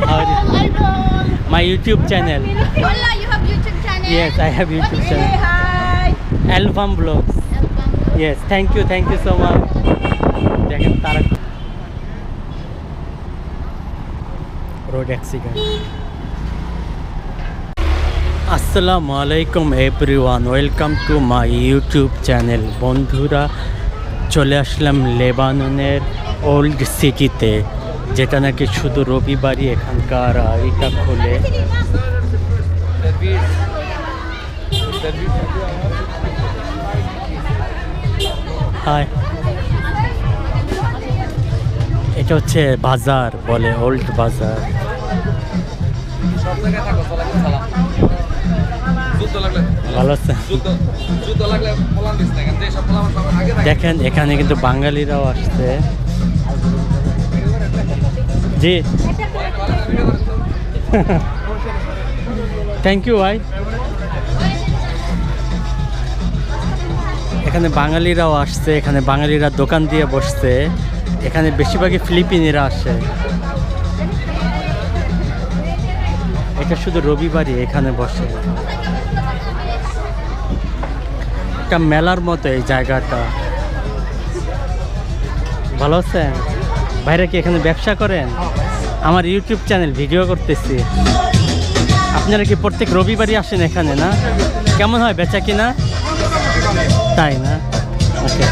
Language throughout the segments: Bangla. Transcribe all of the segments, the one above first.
My YouTube channel. Wallah, you have YouTube channel? Yes, I have YouTube Say channel. hi. Album vlogs. Yes, thank you, thank you so much. দেখেন তারা রোড অ্যাক্সিডেন্ট আসসালামু আলাইকুম everyone welcome to my YouTube channel বন্ধুরা চলে আসলাম লেবাননের ওল্ড সিটিতে যেটা নাকি শুধু রবিবারই এখানকার এটা খোলে। হাই। এটা হচ্ছে বাজার বলে, ওল্ড বাজার। দেখেন, এখানে কিন্তু বাঙালিরাও আসছে। জি। থ্যাংক ইউ ভাই। এখানে বাঙালিরাও আসছে, এখানে বাঙালিরা দোকান দিয়ে বসছে। এখানে বেশিরভাগই ফিলিপিনিরা আসে। এটা শুধু রবিবারই এখানে বসে। একটা মেলার মতো এই জায়গাটা। ভালো আছেন? ভাইরা কি এখানে ব্যবসা করেন? আমার ইউটিউব চ্যানেল ভিডিও করতেছি। আপনারা কি প্রত্যেক রবিবারই আসেন এখানে না? কেমন হয়, বেচা কিনা? তাই না? Okay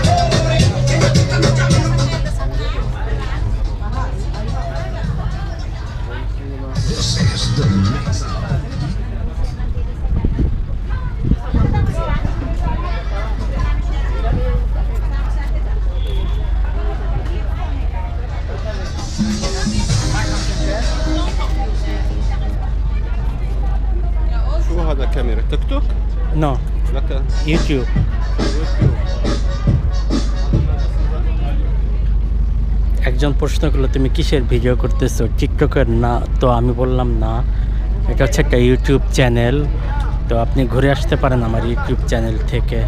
YouTube. একজন প্রশ্ন করল, তুমি কিসের ভিডিও করতেছো? টিকটকের না? তো আমি বললাম, না, এটা হচ্ছে একটা ইউটিউব চ্যানেল। তো আপনি ঘুরে আসতে পারেন আমার ইউটিউব চ্যানেল থেকে।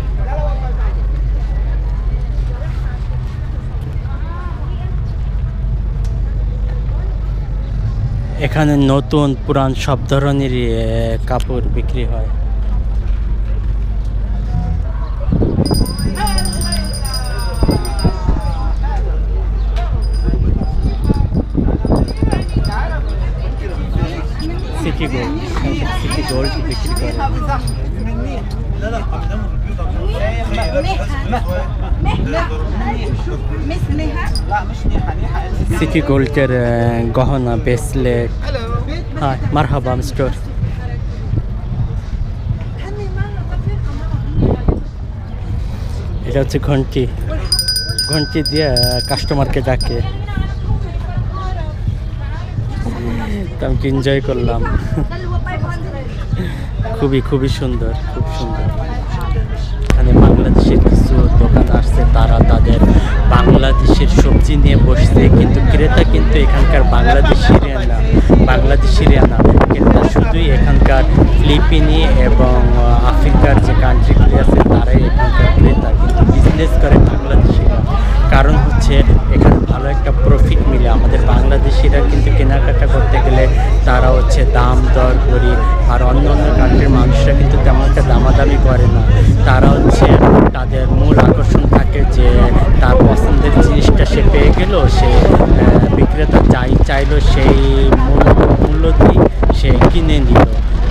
এখানে নতুন পুরান সব ধরনেরই কাপড় বিক্রি হয়। সিটি গোল্ডের গহনা ব্রেসলেট হ্যাঁ মারহাবা স্টোর এটা হচ্ছে ঘন্টি। ঘন্টি দিয়ে কাস্টমারকে ডাকে। তো আমি এনজয় করলাম? খুবই খুবই সুন্দর খুব সুন্দর। এখানে বাংলাদেশের কিছু দোকান আসছে তারা তাদের বাংলাদেশের সবজি নিয়ে বসছে, কিন্তু ক্রেতা কিন্তু এখানকার বাংলাদেশের না বাংলাদেশের না ক্রেতা শুধুই এখানকার ফিলিপিনি এবং আফ্রিকার যে কান্ট্রিগুলি আছে, তারাই এখানকার ক্রেতা, কিন্তু বিজনেস করে বাংলাদেশিরা কারণ হচ্ছে, এখানে ভালো একটা প্রফিট মিলে। আমাদের বাংলাদেশিরা কিন্তু কেনাকাটা করতে গেলে তারা হচ্ছে দাম দর করি, আর অন্য অন্য কান্ট্রির মানুষরা কিন্তু তেমন একটা দামাদামি করে না। তারা হচ্ছে তাদের মূল আকর্ষণ থাকে যে তার জিনিসটা সে পেয়ে গেল, সে বিক্রেতা যাই চাইলো সেই মূল্য মূল্য দিয়ে সে কিনে নিল।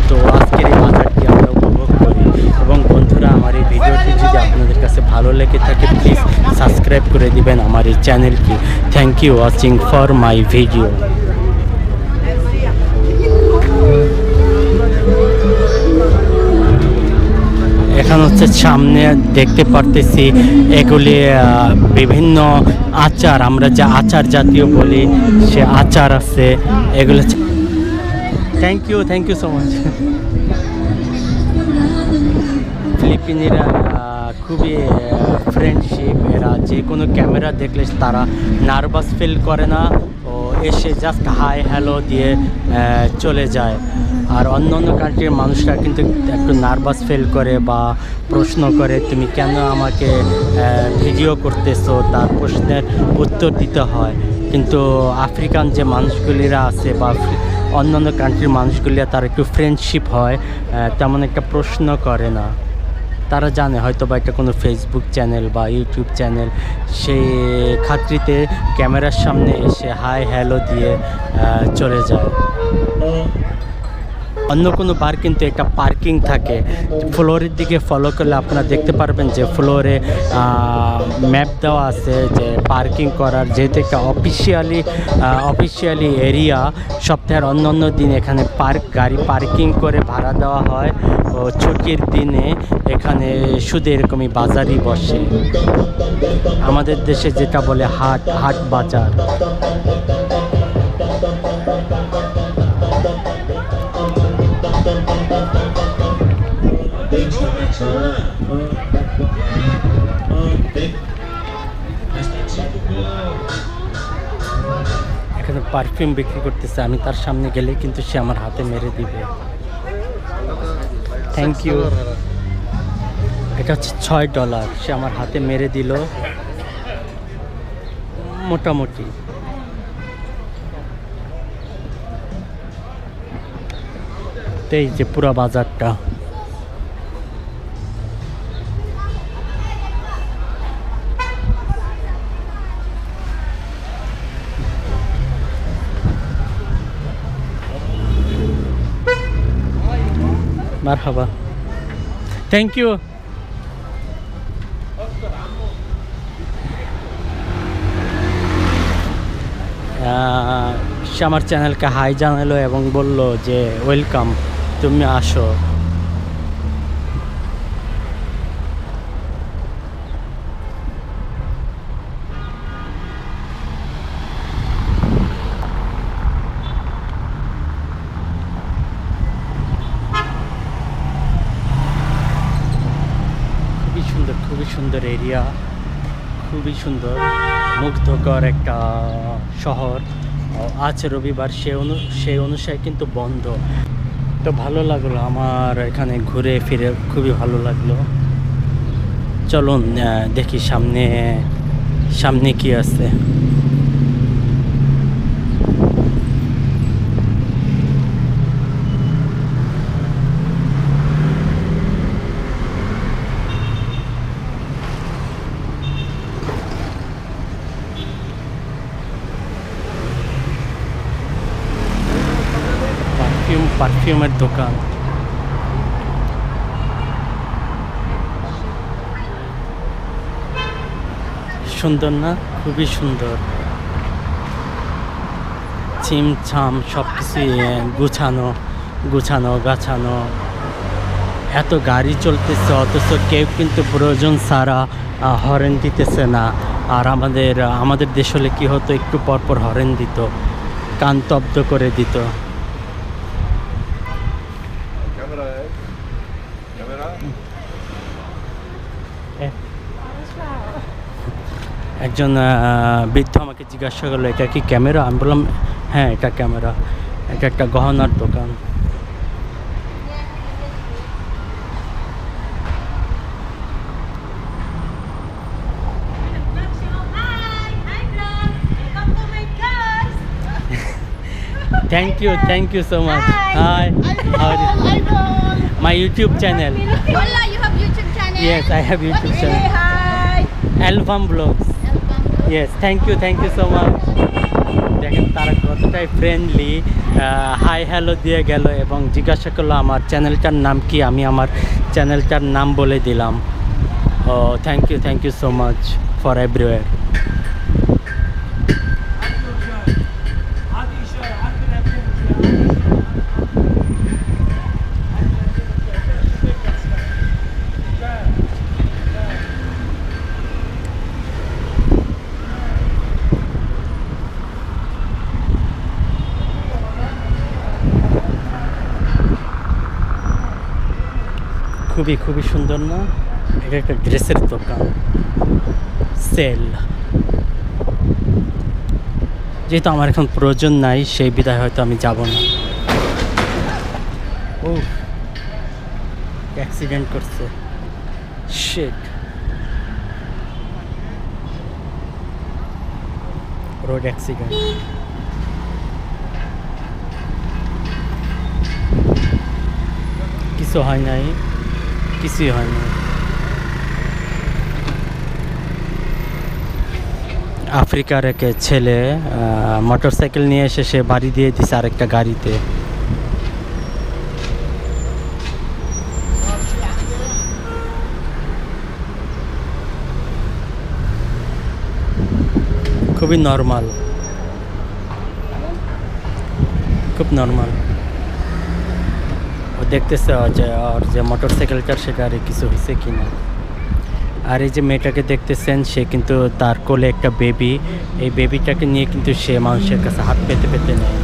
তো আজকের এই বাজারটি আমরা উপভোগ করি। এবং বন্ধুরা, আমার এই ভিডিওটি যদি আপনাদের কাছে ভালো লেগে থাকে প্লিজ সাবস্ক্রাইব করে দিবেন আমার এই চ্যানেলটি thank you watching for my video এখন হচ্ছে সামনে দেখতে পারতেছি এগুলি বিভিন্ন আচার। আমরা যে আচার জাতীয় বলি, সে আচার আছে। এগুলো thank you thank you so much ফিলিপিনিরা খুবই ফ্রেন্ডশিপ এরা। যে কোনো ক্যামেরা দেখলে তারা নার্ভাস ফিল করে না ও এসে জাস্ট হাই হ্যালো দিয়ে চলে যায়। আর অন্য অন্য কান্ট্রির মানুষরা কিন্তু একটু নার্ভাস ফিল করে বা প্রশ্ন করে, তুমি কেন আমাকে ভিডিও করতেছো? তার প্রশ্নের উত্তর দিতে হয়। কিন্তু আফ্রিকান যে মানুষগুলিরা আছে বা অন্য অন্য কান্ট্রির মানুষগুলি তার একটু ফ্রেন্ডশিপ হয় তেমন একটা প্রশ্ন করে না। তারা জানে হয়তো বা এটা কোনো ফেসবুক চ্যানেল বা ইউটিউব চ্যানেল সেই খাত্রিতে ক্যামেরার সামনে এসে হাই হ্যালো দিয়ে চলে যায়। অন্য কোনো বার কিন্তু একটা পার্কিং থাকে। ফ্লোরের দিকে ফলো করলে আপনারা দেখতে পারবেন যে ফ্লোরে ম্যাপ দেওয়া আছে যে পার্কিং করার যেহেতু একটা অফিসিয়ালি অফিসিয়ালি এরিয়া সপ্তাহের অন্য অন্য দিন এখানে পার্ক গাড়ি পার্কিং করে ভাড়া দেওয়া হয় ও ছুটির দিনে এখানে শুধু এরকমই বাজারই বসে। আমাদের দেশে যেটা বলে হাট হাট বাজার। পারফিউম বিক্রি করতেছে, আমি তার সামনে গেলে কিন্তু সে আমার হাতে মেরে দিবে। থ্যাংক ইউ এটা হচ্ছে ছয় ডলার, সে আমার হাতে মেরে দিল। মোটামুটি। এই যে পুরো বাজারটা। মারহাবা থ্যাংক ইউ সে আমার চ্যানেলকে হাই জানালো এবং বলল যে ওয়েলকাম তুমি আসো খুবই সুন্দর খুবই সুন্দর এরিয়া খুবই সুন্দর, মুগ্ধকর একটা শহর। আজ রবিবার, সে অনু সেই অনুসারে কিন্তু বন্ধ। তো ভালো লাগল আমার এখানে ঘুরে ফিরে, খুবই ভালো লাগল। চলুন দেখি সামনে সামনে কি আছে পারফিউম পারফিউমের দোকান। সুন্দর না? খুবই সুন্দর। ছিমছাম সব কিছু গুছানো গুছানো, গাছানো। এত গাড়ি চলতেছে, অথচ কেউ কিন্তু প্রয়োজন ছাড়া হরেন দিতেছে না। আর আমাদের আমাদের দেশ হলে কী হতো? একটু পরপর হরেন দিত, কান তব্দ করে দিত। একজন বৃদ্ধ আমাকে জিজ্ঞাসা করল এটা কি ক্যামেরা? আমি বললাম হ্যাঁ এটা ক্যামেরা। এটা একটা গহনার দোকান. Thank you thank you so much hi my YouTube channel you? Have YouTube channel? Yes I have YouTube channel hi. Album blogs. Yes thank you thank you so much দেখেন, তারা কতটাই ফ্রেন্ডলি হাই হ্যালো দিয়ে গেল এবং জিজ্ঞাসা করল, আমার চ্যানেলটার নাম কি? আমি আমার চ্যানেলটার নাম বলে দিলাম। ও thank you thank you so much for everywhere খুবই খুবই সুন্দর না? এটা একটা ড্রেসের দোকান। সেল। যেহেতু আমার এখন প্রয়োজন নাই, সেই বিদায় হয়তো আমি যাব না। ও অ্যাক্সিডেন্ট করছে। শেট রোড অ্যাক্সিডেন্ট কিছু হয় নাই। কিছুই হয় নাই আফ্রিকার এক ছেলে মোটর সাইকেল নিয়ে এসে সে বাড়ি দিয়ে দিছে আরেকটা গাড়িতে। খুবই নর্মাল খুব নর্মাল ও দেখতেছে যে আর যে মোটর সাইকেলটার সে গাড়ি কিছু হয়েছে কি না আর এই যে মেয়েটাকে দেখতেছেন, সে কিন্তু তার কোলে একটা বেবি এই বেবিটাকে নিয়ে কিন্তু সে মানুষের কাছে হাত পেতে পেতে নেয়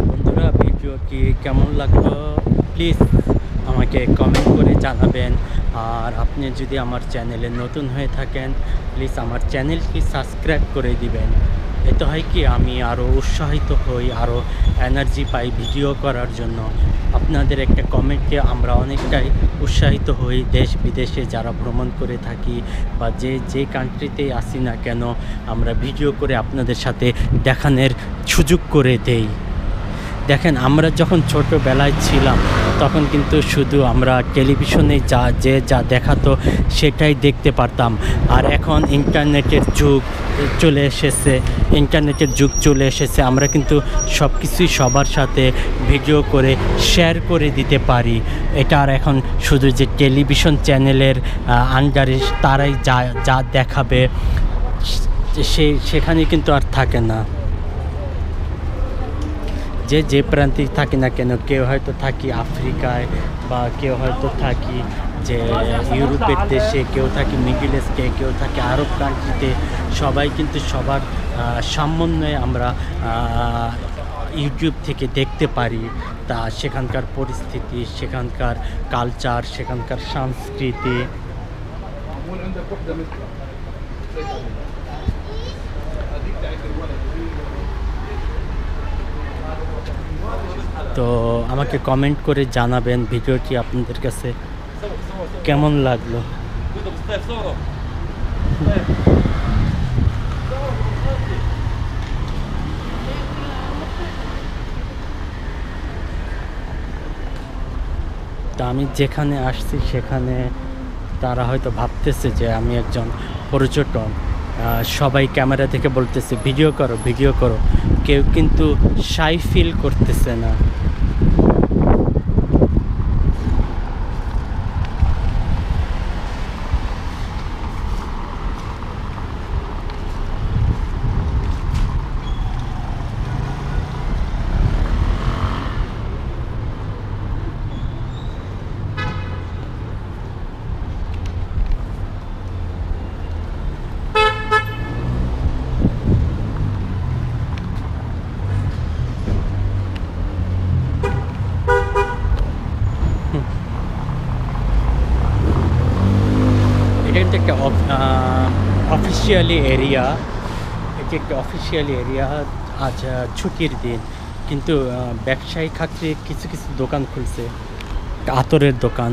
বন্ধুরা ভিডিওটি কেমন লাগল প্লিজ আমাকে কমেন্ট করে জানাবেন আর আপনি যদি আমার চ্যানেলে নতুন হয়ে থাকেন প্লিজ আমার চ্যানেলটি সাবস্ক্রাইব করে দিবেন। এতে হয় কি, আমি আরও উৎসাহিত হই আরও এনার্জি পাই ভিডিও করার জন্য। আপনাদের একটা কমেন্টে আমরা অনেকটাই উৎসাহিত হই, দেশ বিদেশে যারা ভ্রমণ করে থাকি বা যে যে কান্ট্রিতেই আসি না কেন, আমরা ভিডিও করে আপনাদের সাথে দেখানোর সুযোগ করে দেই। দেখেন, আমরা যখন ছোটোবেলায় ছিলাম, তখন কিন্তু শুধু আমরা টেলিভিশনে যা, যে যা দেখাতো সেটাই দেখতে পারতাম। আর এখন ইন্টারনেটের যুগ চলে এসেছে, ইন্টারনেটের যুগ চলে এসেছে, আমরা কিন্তু সব কিছুই সবার সাথে ভিডিও করে শেয়ার করে দিতে পারি। এটা আর এখন শুধু যে টেলিভিশন চ্যানেলের আন্ডারে তারাই যা যা দেখাবে, সে, সেখানে কিন্তু আর থাকে না। যে যে প্রান্তে থাকি না কেন, কেউ হয়তো থাকি আফ্রিকায় বা কেউ হয়তো থাকি যে ইউরোপের দেশে, কেউ থাকি মিডিল ইস্টে, কেউ থাকে আরব কান্ট্রিতে, সবাই কিন্তু সবার সমন্বয়ে আমরা ইউটিউব থেকে দেখতে পারি। তা সেখানকার পরিস্থিতি, সেখানকার কালচার, সেখানকার সংস্কৃতি। তো আমাকে কমেন্ট করে জানাবেন ভিডিওটি আপনাদের কাছে কেমন লাগল? তা আমি যেখানে আসছি সেখানে তারা হয়তো ভাবতেছে যে আমি একজন পর্যটন আহ, সবাই ক্যামেরা থেকে বলতেছে ভিডিও করো ভিডিও করো। কেউ কিন্তু সাই ফিল করতেছে না। এটা একটা অফিসিয়ালি এরিয়া এটি একটা অফিসিয়ালি এরিয়া আজ ছুটির দিন কিন্তু ব্যবসায়ী খাতে কিছু কিছু দোকান খুলছে আতরের দোকান